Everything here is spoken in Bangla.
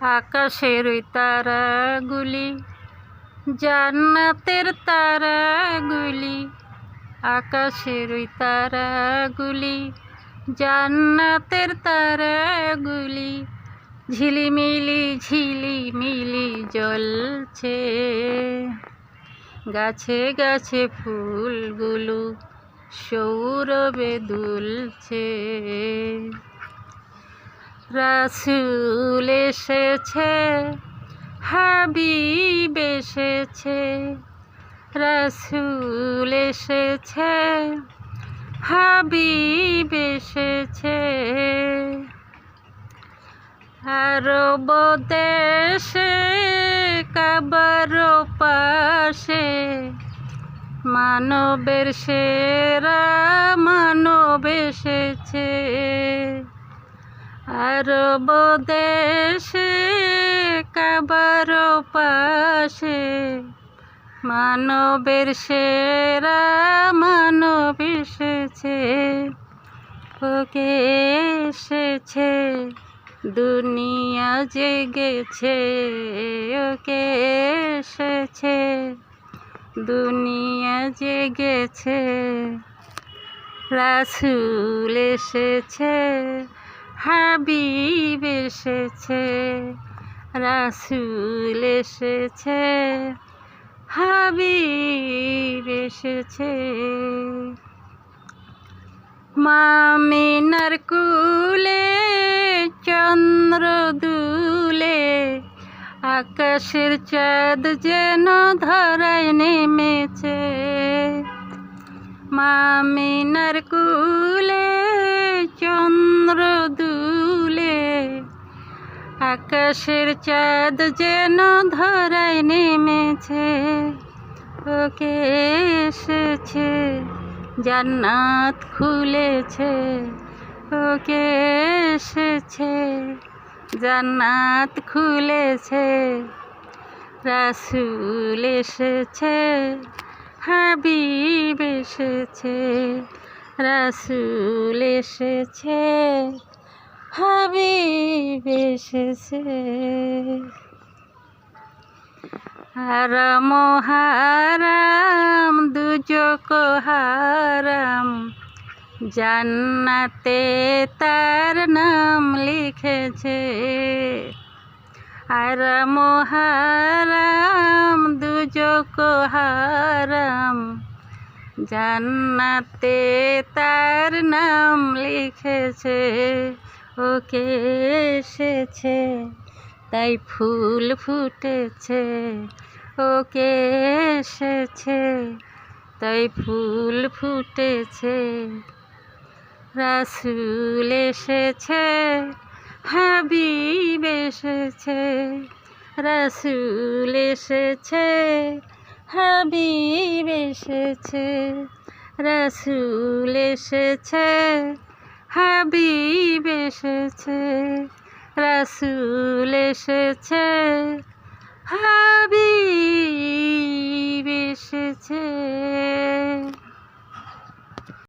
আকাশের তারাগুলি, জান্নাতের তারাগুলি আকাশের তারাগুলি, জান্নাতের তারাগুলি, ঝিলিমিলি ঝিলিমিলি জ্বলছে। গাছে গাছে ফুলগুলো সৌরভে দুলছে। রাসুল এসেছে হাবিব এসেছে রাসুল এসেছে হাবিব এসেছে। আরব দেশে কাবার পাশে মানবের সেরা আরব দেশে কাবার পাশে মানবের সেরা মানব এসেছে, ওকে এসেছে, দুনিয়া জেগেছে, ওকে এসেছে, দুনিয়া জেগেছে, রাসুল এসেছে হাবিব এসেছে, রাসুল এসেছে, হাবিব এসেছে। মামিনার কুলে, চন্দ্র দুলে, আকাশের চাঁদ যেন ধরায় নেমেছে। মামিনার কুলে আকাশের চাঁদ যেন ধরায় নেমেছে, ওকে এসেছে, জান্নাত খুলেছে, ওকে এসেছে, জান্নাত খুলেছে, রাসুল এসেছে, হাবিব এসেছে, রাসুল এসেছে। হাবিব এসেছে। হারাম হারাম দুজক হারাম, জান্নাতে তার নাম লিখেছে। হারাম হারাম দুজক হারাম, জান্নাতে তার নাম লিখেছে। ওকে এসেছে, তাই ফুল ফুটেছে। ওকে এসেছে, তাই ফুল ফুটেছে। রাসুল এসেছে, হাবিব এসেছে। রাসুল এসেছে, হাবিব এসেছে। রাসুল এসেছে, হাবিব এসেছে রাসুল এসেছে। হাবিব